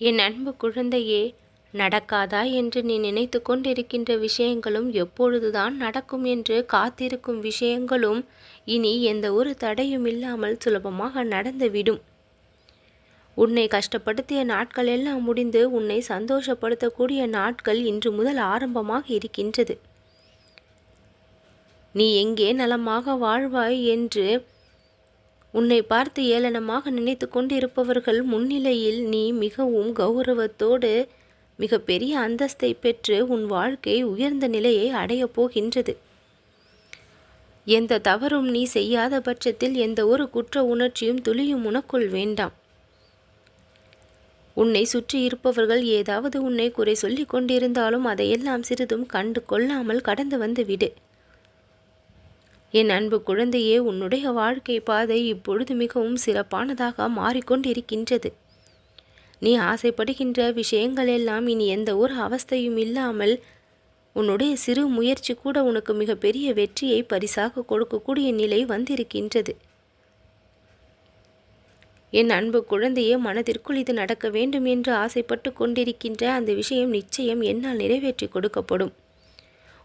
என் அன்பு குழந்தையே நடக்காதா என்று நீ நினைத்து கொண்டிருக்கின்ற விஷயங்களும் எப்பொழுதுதான் நடக்கும் என்று காத்திருக்கும் விஷயங்களும் இனி எந்த ஒரு தடையும் இல்லாமல் சுலபமாக நடந்துவிடும். உன்னை கஷ்டப்படுத்திய நாட்கள் எல்லாம் முடிந்து உன்னை சந்தோஷப்படுத்தக்கூடிய நாட்கள் இன்று முதல் ஆரம்பமாக இருக்கின்றது. நீ எங்கே நலமாக வாழ்வாய் என்று உன்னை பார்த்து ஏளனமாக நினைத்து கொண்டிருப்பவர்கள் முன்னிலையில் நீ மிகவும் கௌரவத்தோடு மிகப்பெரிய அந்தஸ்தை பெற்று உன் வாழ்க்கை உயர்ந்த நிலையை அடையப் போகின்றது. எந்த தவறும் நீ செய்யாத பட்சத்தில் எந்த ஒரு குற்ற உணர்ச்சியும் துளியும் உனக்குள் வேண்டாம். உன்னை சுற்றி இருப்பவர்கள் ஏதாவது உன்னை குறை சொல்லிக் கொண்டிருந்தாலும் அதையெல்லாம் சிறிதும் கண்டு கொள்ளாமல் கடந்து வந்து விடு. என் அன்பு குழந்தையே உன்னுடைய வாழ்க்கை பாதை இப்பொழுது மிகவும் சிறப்பானதாக மாறிக்கொண்டிருக்கின்றது. நீ ஆசைப்படுகின்ற விஷயங்கள் எல்லாம் இனி எந்த ஒரு அவஸ்தையும் இல்லாமல் உன்னுடைய சிறு முயற்சி கூட உனக்கு மிகப்பெரிய வெற்றியை பரிசாக கொடுக்கக்கூடிய நிலை வந்திருக்கின்றது. என் அன்பு குழந்தையே மனதிற்குள் இது நடக்க வேண்டும் என்று ஆசைப்பட்டு கொண்டிருக்கின்ற அந்த விஷயம் நிச்சயம் என்னால் நிறைவேற்றி கொடுக்கப்படும்.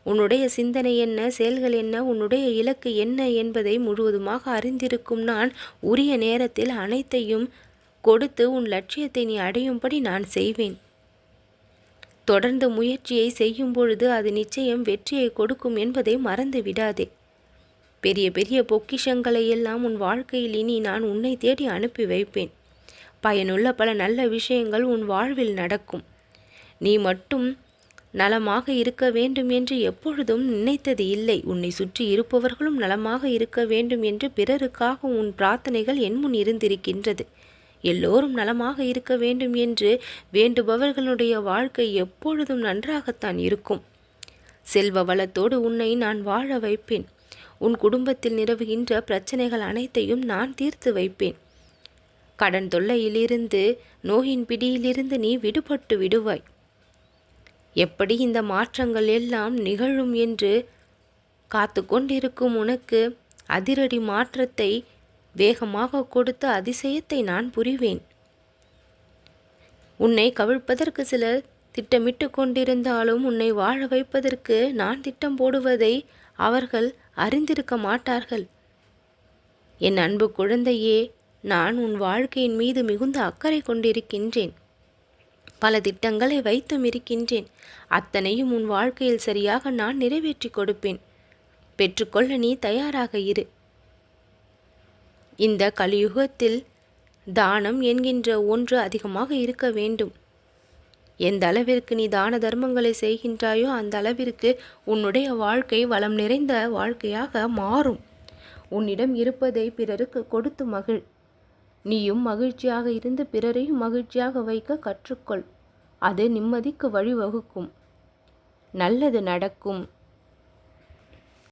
உன்னுடைய சிந்தனை என்ன செயல்கள் என்ன உன்னுடைய இலக்கு என்ன என்பதை முழுவதுமாக அறிந்திருக்கும் நான் உரிய நேரத்தில் அனைத்தையும் கொடுத்து உன் லட்சியத்தை நீ அடையும்படி நான் செய்வேன். தொடர்ந்து முயற்சியை செய்யும் பொழுது அது நிச்சயம் வெற்றியை கொடுக்கும் என்பதை மறந்து விடாதே. பெரிய பெரிய பொக்கிஷங்களை எல்லாம் உன் வாழ்க்கையில் இனி நான் உன்னை தேடி அனுப்பி வைப்பேன். பயனுள்ள பல நல்ல விஷயங்கள் உன் வாழ்வில் நடக்கும். நீ மட்டும் நலமாக இருக்க வேண்டும் என்று எப்பொழுதும் நினைத்தது இல்லை. உன்னை சுற்றி இருப்பவர்களும் நலமாக இருக்க வேண்டும் என்று பிறருக்காக உன் பிரார்த்தனைகள் என் முன் இருந்திருக்கின்றது. எல்லோரும் நலமாக இருக்க வேண்டும் என்று வேண்டுபவர்களுடைய வாழ்க்கை எப்பொழுதும் நன்றாகத்தான் இருக்கும். செல்வ வளத்தோடு உன்னை நான் வாழ வைப்பேன். உன் குடும்பத்தில் நிலவுகின்ற பிரச்சனைகள் அனைத்தையும் நான் தீர்த்து வைப்பேன். கடன் தொல்லையிலிருந்து நோயின் பிடியிலிருந்து நீ விடுபட்டு விடுவாய். எப்படி இந்த மாற்றங்கள் எல்லாம் நிகழும் என்று காத்து கொண்டிருக்கும் உனக்கு அதிரடி மாற்றத்தை வேகமாக கொடுத்த அதிசயத்தை நான் புரிவேன். உன்னை கவிழ்ப்பதற்கு சிலர் திட்டமிட்டு கொண்டிருந்தாலும் உன்னை வாழ வைப்பதற்கு நான் திட்டம் போடுவதை அவர்கள் அறிந்திருக்க மாட்டார்கள். என் அன்பு குழந்தையே நான் உன் வாழ்க்கையின் மீது மிகுந்த அக்கறை கொண்டிருக்கின்றேன். பல திட்டங்களை வைத்தும் இருக்கின்றேன் அத்தனையும் உன் வாழ்க்கையில் சரியாக நான் நிறைவேற்றி கொடுப்பேன். பெற்றுக்கொள்ள நீ தயாராக இரு. இந்த கலியுகத்தில் தானம் என்கின்ற ஒன்று அதிகமாக இருக்க வேண்டும். எந்த அளவிற்கு நீ தான தர்மங்களை செய்கின்றாயோ அந்த அளவிற்கு உன்னுடைய வாழ்க்கை வளம் நிறைந்த வாழ்க்கையாக மாறும். உன்னிடம் இருப்பதை பிறருக்கு கொடுத்து மகிழ். நீயும் மகிழ்ச்சியாக இருந்து பிறரையும் மகிழ்ச்சியாக வைக்க கற்றுக்கொள். அது நிம்மதிக்கு வழிவகுக்கும். நல்லது நடக்கும்.